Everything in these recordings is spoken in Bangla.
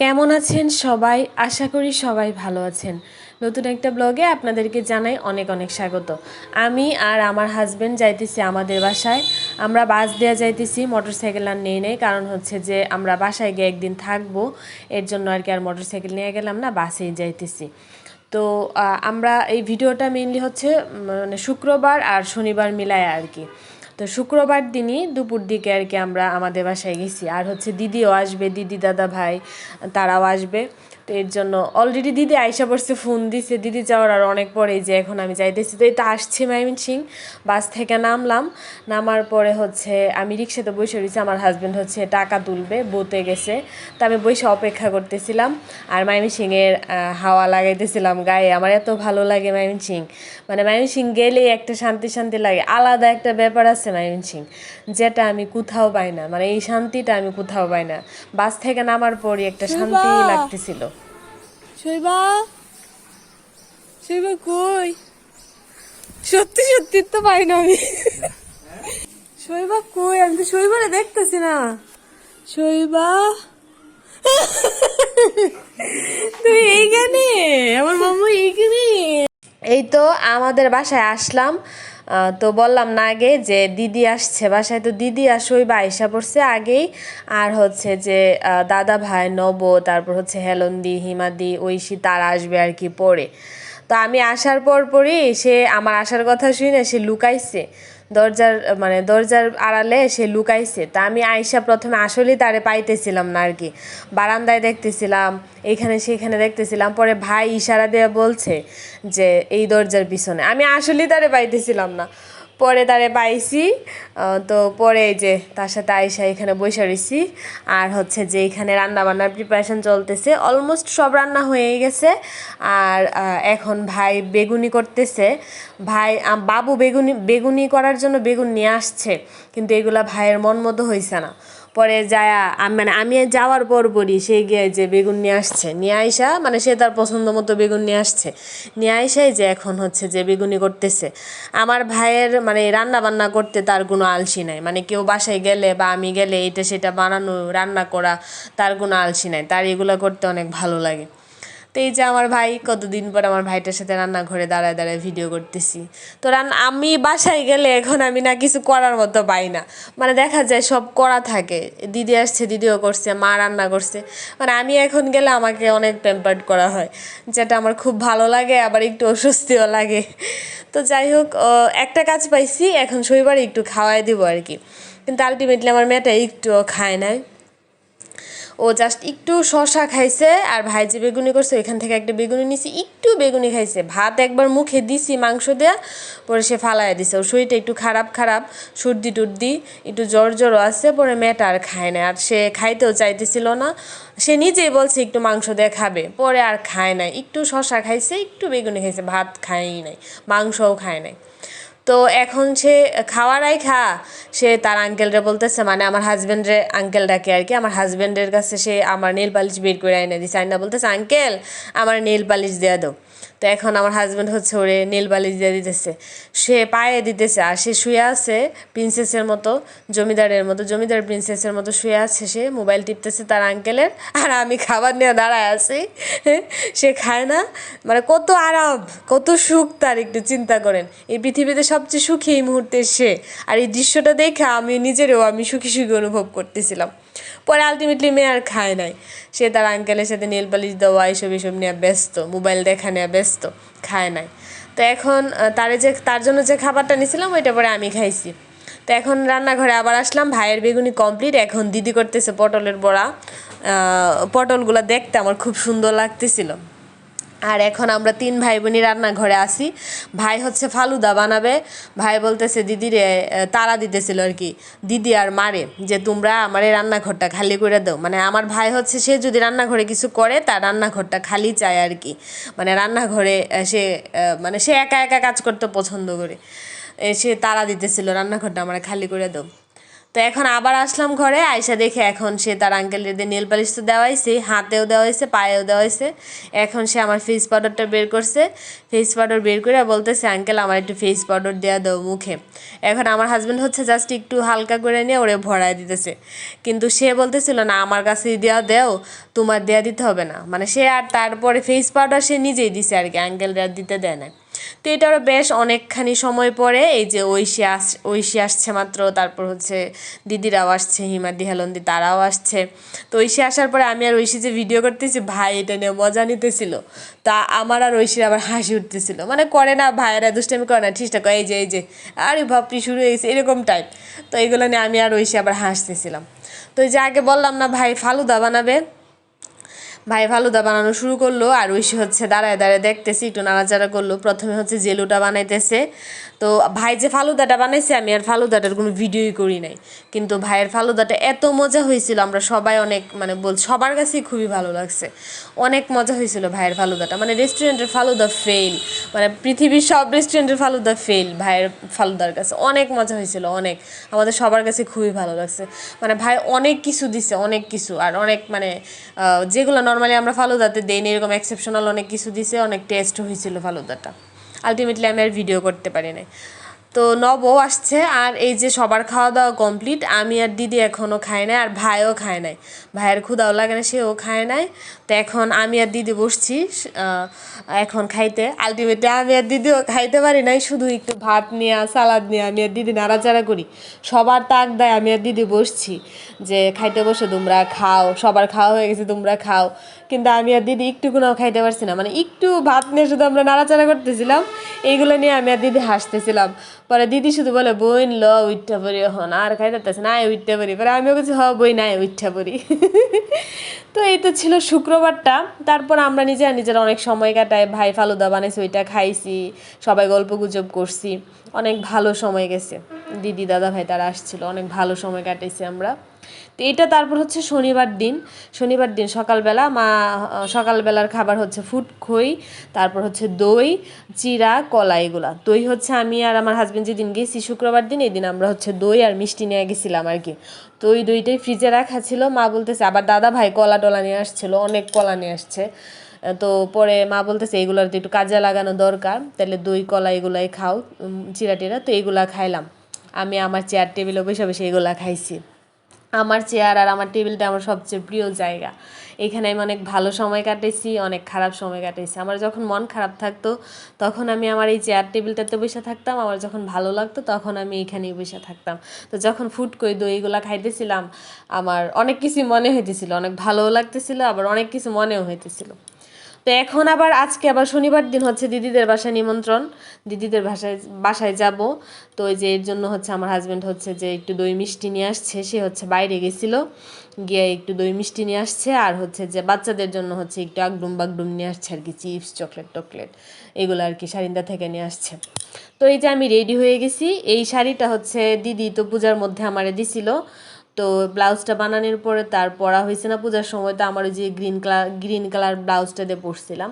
কেমন আছেন সবাই? আশা করি সবাই ভালো আছেন। নতুন একটা ব্লগে আপনাদেরকে জানাই অনেক অনেক স্বাগত। আমি আর আমার হাজব্যান্ড যাইতেছি আমাদের বাসায়। আমরা বাস দেওয়া যাইতেছি মোটরসাইকেল আর নেই নেই। কারণ হচ্ছে যে আমরা বাসায় গিয়ে একদিন থাকব। এর জন্য আর কি আর মোটরসাইকেল নিয়ে গেলাম না, বাসেই যাইতেছি। তো আমরা এই ভিডিওটা মেনলি হচ্ছে মানে শুক্রবার আর শনিবার মিলায় আর কি। তো শুক্রবার দিনই দুপুর দিকে আর কি আমরা আমাদের বাসায় গেছি। আর হচ্ছে দিদিও আসবে, দিদি দাদা ভাই, তারাও আসবে। তো এর জন্য অলরেডি দিদি আইসা পড়ছে ফোন দিছে। দিদি যাওয়ার আর অনেক পরেই যে এখন আমি যাইতেছি। তো তো আসছে মাইমিন সিং বাস থেকে নামলাম। নামার পরে হচ্ছে আমি রিক্সাতে বসে রয়েছি আমার হাজব্যান্ড হচ্ছে টাকা তুলবে বোতে গেছে। তো আমি বসে অপেক্ষা করতেছিলাম আর মাইমিন সিংয়ের হাওয়া লাগাইতেছিলাম গায়ে। আমার এত ভালো লাগে মাইমিন সিং মানে মাইমিন সিং গেলেই একটা শান্তি শান্তি লাগে। আলাদা একটা ব্যাপার আছে মাইমিন সিং যেটা আমি কোথাও পাই না। মানে এই শান্তিটা আমি কোথাও পাই না। বাস থেকে নামার পরই একটা শান্তি! লাগতেছিল। শৈবা? শৈবা কই? সত্যি সত্যি তো পাই না আমি। শৈবা কই? আমি তো শৈবারে দেখতেছি না। শৈবা? তুই এইখানে? আমার মামু এইখানে। এই তো আমাদের বাসায় আসলাম। তো বললাম না আগে যে দিদি আসছে, বাসায় তো দিদি আসোই বা আইসা পড়ছে আগেই। আর হচ্ছে যে দাদা ভাই নব, তারপর হচ্ছে হেলন্দি, হিমাদি, ঐশী, তারা আসবে আর কি পরে। তো আমি আসার পর পরই সে আমার আসার কথা শুনে সে লুকাইছে। দরজার মানে দরজার আড়ালে সে লুকাইছে। তা আমি আয়সা প্রথমে আসলেই তারে পাইতেছিলাম না আর কি বারান্দায় দেখতেছিলাম, এখানে সেখানে দেখতেছিলাম। পরে ভাই ইশারা দিয়ে বলছে যে, এই দরজার পিছনে। আমি আসলেই তারে পাইতেছিলাম না। পরে তারে পাইছি তো পরে যে তার সাথে আইসা এখানে বসে রয়েছি আর হচ্ছে যে এখানে রান্নাবান্নার প্রিপারেশন চলতেছে অলমোস্ট সব রান্না হয়ে গেছে। আর এখন ভাই বেগুনি করতেছে। ভাই বাবু বেগুনি বেগুনি করার জন্য বেগুন নিয়ে আসছে, কিন্তু এগুলা ভাইয়ের মন মতো হয়েছে না। পরে যায়া মানে আমি যাওয়ার পর বলি সে গিয়ে যে বেগুন নিয়ে আসছে, নিয়ে আইসা মানে সে তার পছন্দ মতো বেগুন নিয়ে আসছে। নিয়ে আইসাই যে এখন হচ্ছে যে বেগুনি করতেছে। আমার ভাইয়ের মানে রান্না বান্না করতে তার কোনো আলসি নাই। মানে কেউ বাসায় গেলে বা আমি গেলে এটা সেটা বানানো, রান্না করা তার কোনো আলসি নাই। তার এগুলো করতে অনেক ভালো লাগে। তো এই যে আমার ভাই কতদিন পর আমার ভাইটার সাথে রান্নাঘরে দাঁড়ায় দাঁড়ায় ভিডিও করতেছি। তো রান, আমি বাসায় গেলে এখন আমি না কিছু করার মতো পাই না। মানে দেখা যায় সব করা থাকে। দিদি আসছে, দিদিও করছে, মা রান্না করছে। মানে আমি এখন গেলে আমাকে অনেক প্যাম্পার্ড করা হয়। যেটা আমার খুব ভালো লাগে, আবার একটু অস্বস্তিও লাগে। তো যাই হোক একটা কাজ পাইছি, এখন শনিবারে একটু খাওয়াই দিব আর কি। কিন্তু আলটিমেটলি আমার মেয়েটা একটুও খায় নাই। ও জাস্ট একটু শশা খাইছে আর ভাই যে বেগুনি করছে, ওইখান থেকে একটা বেগুনি নিছি, একটু বেগুনি খাইছে। ভাত একবার মুখে দিছি মাংস দেয়া, পরে সে ফালাইয়া দিছে। ওর শরীরটা একটু খারাপ খারাপ, সর্দি টর্দি, একটু জ্বর জ্বরও আছে, পরে মেয়েটা আর খায় না আর সে খাইতেও চাইতেছিল না। সে নিজেই বলছে একটু মাংস দিয়ে খাবে, পরে আর খায় নাই। একটু শশা খাইছে, একটু বেগুনি খাইছে, ভাত খায়ই নাই, মাংসও খায় নাই। তো এখন সে খাওয়ারাই খা। সে তার আঙ্কেলরে বলতেছে মানে আমার হাজব্যান্ডের আঙ্কেল ডাকে আর কি। আমার হাজব্যান্ডের কাছে সে আমার নেল পালিশ বের করে এনে দিছে। আইনা বলতেছে আঙ্কেল আমার নেল পালিশ দেওয়া দাও। তো এখন আমার হাজব্যান্ড হচ্ছে ওরে নেল পালিশ দিয়ে দিতেছে। সে পায়ে দিতেছে আর সে শুয়ে আছে প্রিন্সেসের মতো, জমিদারের মতো। জমিদার প্রিন্সেসের মতো শুয়ে আছে সে মোবাইল টিপতেছে তার আঙ্কেলের আর আমি খাবার নিয়ে দাঁড়ায় আছি। সে খায় না। মানে কত আরাম, কত সুখ তার একটু চিন্তা করেন। এই পৃথিবীতে সবচেয়ে সুখী এই মুহূর্তে সে। আর এই দৃশ্যটা দেখে আমি নিজেরও আমি সুখী সুখী অনুভব করতেছিলাম। পরে আলটিমেটলি মেয়ে আর খায় নাই। সে তার আঙ্কেলের সাথে নীল পালিশ দেওয়া এইসব এইসব নিয়ে ব্যস্ত মোবাইল দেখা নিয়ে ব্যস্ত, খায় নাই। তো এখন তারে যে, তার জন্য যে খাবারটা নিয়েছিলাম ওইটা পরে আমি খাইছি। তো এখন রান্নাঘরে আবার আসলাম, ভাইয়ের বেগুনি কমপ্লিট এখন দিদি করতেছে পটলের বড়া। পটলগুলো দেখতে আমার খুব সুন্দর লাগতেছিল। আর এখন আমরা তিন ভাই বোনই রান্নাঘরে আসি ভাই হচ্ছে ফালুদা বানাবে। ভাই বলতেছে, দিদিরে তারা দিতেছিল আর কি। দিদি আর মারে, যে তোমরা আমার এই রান্নাঘরটা খালি করে দাও। মানে আমার ভাই হচ্ছে, সে যদি রান্নাঘরে কিছু করে, তার রান্নাঘরটা খালি চায় আর কি। মানে রান্নাঘরে সে মানে সে একা একা কাজ করতে পছন্দ করে। সে তারা দিতেছিল, রান্নাঘরটা আমার খালি করে দাও। তো এখন আবার আসলাম ঘরে আয়সা দেখে এখন সে তার আঙ্কেলের নেল পালিশ তো দেওয়া হয়েছে হাতেও দেওয়া হয়েছে পায়েও দেওয়া হয়েছে এখন সে আমার ফেস পাউডারটা বের করছে ফেস পাউডার বের করে বলতেছে আঙ্কেল আমার একটু ফেস পাউডার দেওয়া দাও মুখে। এখন আমার হাজব্যান্ড হচ্ছে জাস্ট একটু হালকা করে নিয়ে ওরে ভরায় দিতেছে। কিন্তু সে বলতেছিল, না, আমার কাছে দেওয়া দেও, তোমার দেওয়া দিতে হবে না। মানে সে আর তারপরে ফেস পাউডার সে নিজেই দিছে আর কি আঙ্কেল আর দিতে দেয় না তো এটারও বেশ অনেকখানি সময় পরে এই যে ঐশী আস, ঐশী আসছে মাত্র, তারপর হচ্ছে দিদিরাও আসছে হিমাদি হেলন্দি তারাও আসছে। তো ঐশী আসার পরে আমি আর ঐশী যে ভিডিও করতেছি, ভাই এটা নিয়ে মজা নিতেছিল। তা আমার আর ঐশীর আবার হাসি উঠতেছিল। মানে করে না, ভাইয়েরা দুষ্টামি করে না ঠিকঠাক এই যে এই যে, আরে ভাবটি শুরু হয়ে গেছে, এরকম টাইপ তো এইগুলো নিয়ে আমি আর ঐশী আবার হাসতেছিলাম। তো যে আগে বললাম না, ভাই ফালুদা বানাবে ভাই ফালুদা বানানো শুরু করল আর ঐশী হচ্ছে দাঁড়ায় দাঁড়ায় দেখতেছি, একটু নাড়াচাড়া করল। প্রথমে হচ্ছে জেলুটা বানাইতেছে। তো ভাই যে ফালুদাটা বানাইছে, আমি আর ফালুদাটার কোনো ভিডিওই করি নাই। কিন্তু ভাইয়ের ফালুদাটা এত মজা হয়েছিল, আমরা সবাই অনেক মানে বল, সবার কাছেই খুবই ভালো লাগছে। অনেক মজা হয়েছিল ভাইয়ের ফালুদাটা। মানে রেস্টুরেন্টের ফালুদা ফেল মানে পৃথিবীর সব রেস্টুরেন্টের ফালুদা ফেল ভাইয়ের ফালুদার কাছে। অনেক মজা হয়েছিল, অনেক। আমাদের সবার কাছে খুবই ভালো লাগছে। মানে ভাই অনেক কিছু দিছে, অনেক কিছু। আর অনেক মানে যেগুলো নর্মালি আমরা ফালুদাতে দেই না, এরকম এক্সেপশনাল অনেক কিছু দিছে, অনেক টেস্ট হয়েছিল ফালুদাটা। আলটিমেটলি আমি আর ভিডিও করতে পারি নাই। তো নব আসছে, আর এই যে সবার খাওয়া দাওয়া কমপ্লিট আমি আর দিদি এখনও খাই নাই, আর ভাইও খায় নাই। ভাইয়ের ক্ষুদাও লাগে না, সেও খায় নাই। তো এখন আমি আর দিদি বসছি এখন খাইতে। আলটিমেটলি আমি আর দিদিও খাইতে পারি নাই, শুধু একটু ভাত নিয়ে, সালাদ নিয়ে আমি আর দিদি নাড়াচাড়া করি। সবার তাক দেয় আমি আর দিদি বসছি যে, খাইতে বসে, তোমরা খাও, সবার খাওয়া হয়ে গেছে, তোমরা খাও। কিন্তু আমি আর দিদি একটু কোনো খাইতে পারছি না। মানে একটু ভাত নিয়ে শুধু আমরা নাড়াচাড়া করতেছিলাম, এইগুলো নিয়ে আমি আর দিদি হাসতেছিলাম। পরে দিদি শুধু বলে বইন ল উইঠা পড়ি। এখন আর খাইতে না উইঠা পড়ি। পরে আমিও কিছু হ বই নাই উইঠা পড়ি। তো এই তো ছিল শুক্রবারটা, তারপর আমরা নিজেরা নিজের অনেক সময় কাটাই। ভাই ফালুদা বানাইছি, ওইটা খাইছি, সবাই গল্প গুজব করছি। অনেক ভালো সময় গেছে। দিদি, দাদা ভাই তারা আসছিল, অনেক ভালো সময় কাটাইছি আমরা। তো এটা তারপর হচ্ছে শনিবার দিন শনিবার দিন সকালবেলা মা, সকালবেলার খাবার হচ্ছে ফুট খই, তারপর হচ্ছে দই চিরা কলা এগুলা। দই হচ্ছে আমি আর আমার হাজব্যান্ড যেদিন গেছি শুক্রবার দিন এই দিন আমরা হচ্ছে দই আর মিষ্টি নিয়ে গেছিলাম আর কি। তো ওই দইটাই ফ্রিজে রাখা ছিল, মা বলতেছে, আবার দাদা ভাই কলা টলা নিয়ে আসছিল, অনেক কলা নিয়ে আসছে। তো পরে মা বলতেছে, এগুলোর একটু কাজে লাগানো দরকার, তাহলে দই, কলা এগুলাই খাও চিরা টিরা তো এগুলা খাইলাম। আমি আমার চেয়ার টেবিলে বসে বসে এগুলা খাইছি। আমার চেয়ার আর আমার টেবিলটা আমার সবচেয়ে প্রিয় জায়গা। এখানে আমি অনেক ভালো সময় কাটেছি, অনেক খারাপ সময় কাটেছি। আমার যখন মন খারাপ থাকতো, তখন আমি আমার এই চেয়ার টেবিলটাতে বসে থাকতাম। আমার যখন ভালো লাগতো, তখন আমি এখানেই বসে থাকতাম। তো যখন ফুট কই দইগুলা খাইতেছিলাম, আমার অনেক কিছু মনে হইতেছিল। অনেক ভালোও লাগতেছিল, আবার অনেক কিছু মনেও হইতেছিল। তো এখন আবার আজকে আবার শনিবার দিন হচ্ছে দিদিদের বাসায় নিমন্ত্রণ। দিদিদের বাসায় বাসায় যাব। তো ওই যে এর জন্য হচ্ছে আমার হাজব্যান্ড হচ্ছে যে একটু দই মিষ্টি নিয়ে আসছে। সে হচ্ছে বাইরে গেছিল। গিয়ে একটু দই মিষ্টি নিয়ে আসছে। আর হচ্ছে যে বাচ্চাদের জন্য হচ্ছে একটু আগডুম বাগডুম নিয়ে আসছে আর কি, চিপস, চকলেট টকলেট। এগুলো আর কি সারিন্দা থেকে নিয়ে আসছে। তো এই যে আমি রেডি হয়ে গেছি। এই শাড়িটা হচ্ছে দিদি তো পূজার মধ্যে আমারে দিছিল। তো ব্লাউজটা বানানোর পরে তার পরা হয়েছে না, পূজার সময় তো আমার ওই যে গ্রিন কালার গ্রিন কালার ব্লাউজটা দিয়ে পরছিলাম।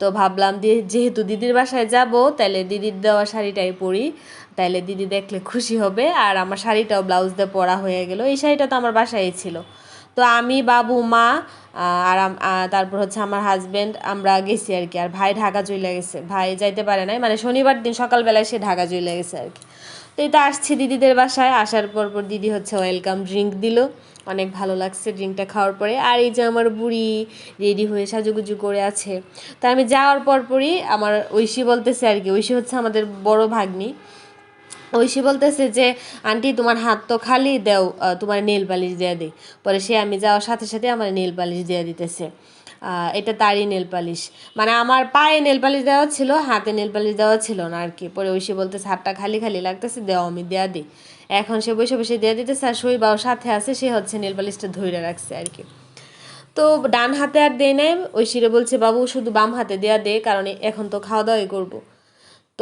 তো ভাবলাম দিয়ে যেহেতু দিদির বাসায় যাব তাহলে দিদির দেওয়া শাড়িটাই পরি। তাইলে দিদি দেখলে খুশি হবে, আর আমার শাড়িটাও ব্লাউজ দিয়ে পরা হয়ে গেল। এই শাড়িটা তো আমার বাসায় ছিল। তো আমি, বাবু, মা আর তারপর হচ্ছে আমার হাজব্যান্ড আমরা গেছি আর কি। আর ভাই ঢাকা চলে গেছে। ভাই যাইতে পারে নাই মানে শনিবার দিন সকালবেলায় সে ঢাকা চলে গেছে আর কি। তো তো আসছি দিদিদের বাসায়। আসার পর পর দিদি হচ্ছে ওয়েলকাম ড্রিঙ্ক দিল। অনেক ভালো লাগছে ড্রিঙ্কটা খাওয়ার পরে। আর এই যে আমার বুড়ি রেডি হয়ে সাজুগুজু করে আছে। তা আমি যাওয়ার পর পরই আমার ঐশী বলতেছে আর কি, ঐশী হচ্ছে আমাদের বড় ভাগ্নি। ঐশী বলতেছে যে, আন্টি, তোমার হাত তো খালি, দেও তোমার নেল পালিশ দিয়ে দিই পরে সে আমি যাওয়ার সাথে সাথে আমার নেল পালিশ দিয়ে দিতেছে। এটা তারই নেল পালিশ। মানে আমার পায়ে নেল পালিশ দেওয়া ছিল, হাতে নেল পালিশ দেওয়া ছিল না আর কি। পরে ঐশী বলতে হাতটা খালি খালি লাগতেছে দেওয়া আমি দেওয়া দিই। এখন সে বসে বসে দেওয়া দিতেছে আর শৈবাও সাথে আছে, সে হচ্ছে নেল পালিশটা ধরে রাখছে আর কি। তো ডান হাতে আর দেয় নাই ঐশীরে বলছে, বাবু, শুধু বাম হাতে দেওয়া দে, কারণ এখন তো খাওয়া দাওয়াই করব।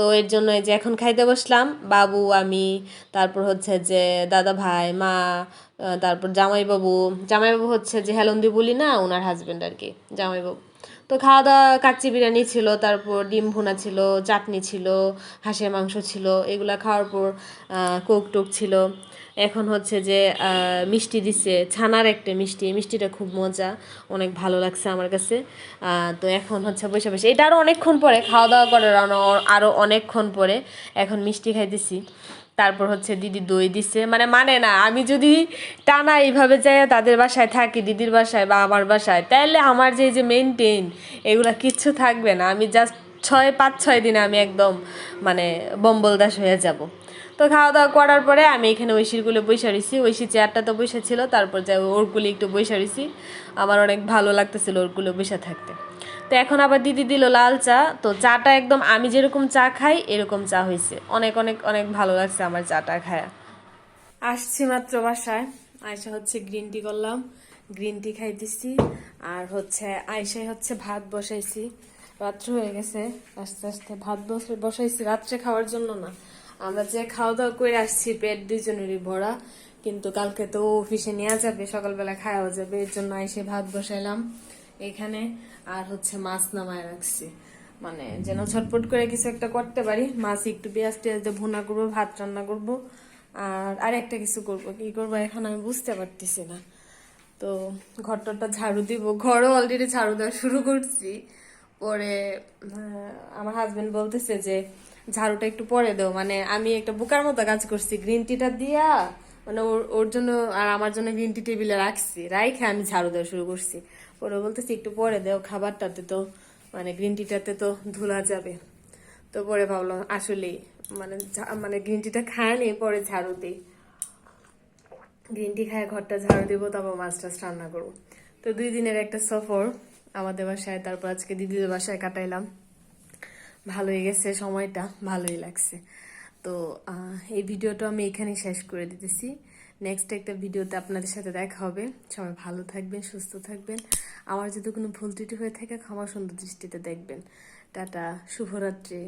তো এর জন্য এই যে এখন খাইতে বসলাম, বাবু, আমি, তারপর হচ্ছে যে দাদা ভাই, মা তারপর জামাইবাবু। জামাইবাবু হচ্ছে যে হেলন্দি বলি না ওনার হাজবেন্ড আর কি, জামাইবাবু। তো খাওয়া দাওয়া কাচ্চি বিরিয়ানি ছিল, তারপর ডিম ভুনা ছিল, চাটনি ছিল, হাঁসের মাংস ছিল, এগুলা খাওয়ার পর কোক টোক ছিল। এখন হচ্ছে যে মিষ্টি দিছে, ছানার একটা মিষ্টি মিষ্টিটা খুব মজা, অনেক ভালো লাগছে আমার কাছে। তো এখন হচ্ছে বসে বসে, এটা আরও অনেকক্ষণ পরে খাওয়া দাওয়া করার আরও অনেকক্ষণ পরে, এখন মিষ্টি খাইতেছি। তারপর হচ্ছে দিদি দই দিছে। মানে মানে না, আমি যদি টানা এইভাবে যাই তাদের বাসায় থাকি, দিদির বাসায় বা আমার বাসায় তাহলে আমার যে যে মেনটেন এগুলা কিচ্ছু থাকবে না। আমি জাস্ট ছয়, পাঁচ, ছয় দিনে আমি একদম মানে বম্বল দাস হয়ে যাব। তো খাওয়া দাওয়া করার পরে আমি এখানে ঐশীরগুলো বৈশা রয়েছি ঐশী চেয়ারটা তো বৈশা ছিল, তারপর যাই ওরগুলি একটু বৈশা রয়েছি আমার অনেক ভালো লাগতেছিল ওরগুলো বৈশা থাকতে। তো এখন আবার দিদি দিল লাল চা। তো চাটা একদম আমি যেরকম চা খাই, এরকম চা হয়েছে অনেক অনেক অনেক ভালো লাগছে আমার চাটা খায়া। আসছি মাত্র বাসায়। আয়সা হচ্ছে গ্রিন টি করলাম। গ্রিন টি খাইতেছি। আর হচ্ছে আয়সায় হচ্ছে ভাত বসাইছি। রাত্র হয়ে গেছে। আস্তে আস্তে ভাত বসে, বসাইছি রাত্রে খাওয়ার জন্য না। আমরা যে খাওয়া দাওয়া করে আসছি, পেট দুইজনেরই ভরা। কিন্তু কালকে তো অফিসে নেওয়া যাবে, সকালবেলা খাওয়া যাবে। এর জন্য এসে ভাত বসাইলাম। এখানে, আর হচ্ছে মাছ নামায় রাখছি। মানে যেন ছটপট করে কিছু একটা করতে পারি। মাছ একটু পেঁয়াজ টেয়াজ দিয়ে ভুনা করব, ভাত রান্না করব। আর আর একটা কিছু করব। কি করব এখন আমি বুঝতে পারতেছি না। তো ঘরটা ঝাড়ু দিব। ঘরও অলরেডি ঝাড়ু দেওয়া শুরু করছি। পরে আমার হাজবেন্ড বলতেছে যে, ঝাড়ুটা একটু পরে দেও। মানে আমি একটা বোকার মতো কাজ করছি। গ্রিন টিটা দিয়া মানে ওর ওর জন্য আর আমার জন্য গ্রিন টি টেবিলে রাখছি। রাইখে আমি ঝাড়ু দেওয়া শুরু করছি। পরে বলতেছি, একটু পরে দেও খাবারটাতে তো মানে গ্রিন টিটাতে তো ধুলা যাবে। তো পরে ভাবলাম, আসলেই মানে মানে গ্রিন টিটা খায়নি পরে ঝাড়ু দিই। গ্রিন টি খায়, ঘরটা ঝাড়ু দেবো, তারপর মাছ টাছ রান্না করব। তো দুই দিনের একটা সফর আমাদের বাসায়, তারপর আজকে দিদিদের বাসায় কাটাইলাম। ভালোই গেছে সময়টা, ভালোই লাগছে। তো এই ভিডিওটা আমি এখানেই শেষ করে দিতেছি। নেক্সট একটা ভিডিওতে আপনাদের সাথে দেখা হবে। সবাই ভালো থাকবেন, সুস্থ থাকবেন। আমার যদি কোনো ভুল ত্রুটি হয়ে থাকে, ক্ষমা সুন্দর দৃষ্টিতে দেখবেন। টাটা, শুভরাত্রি।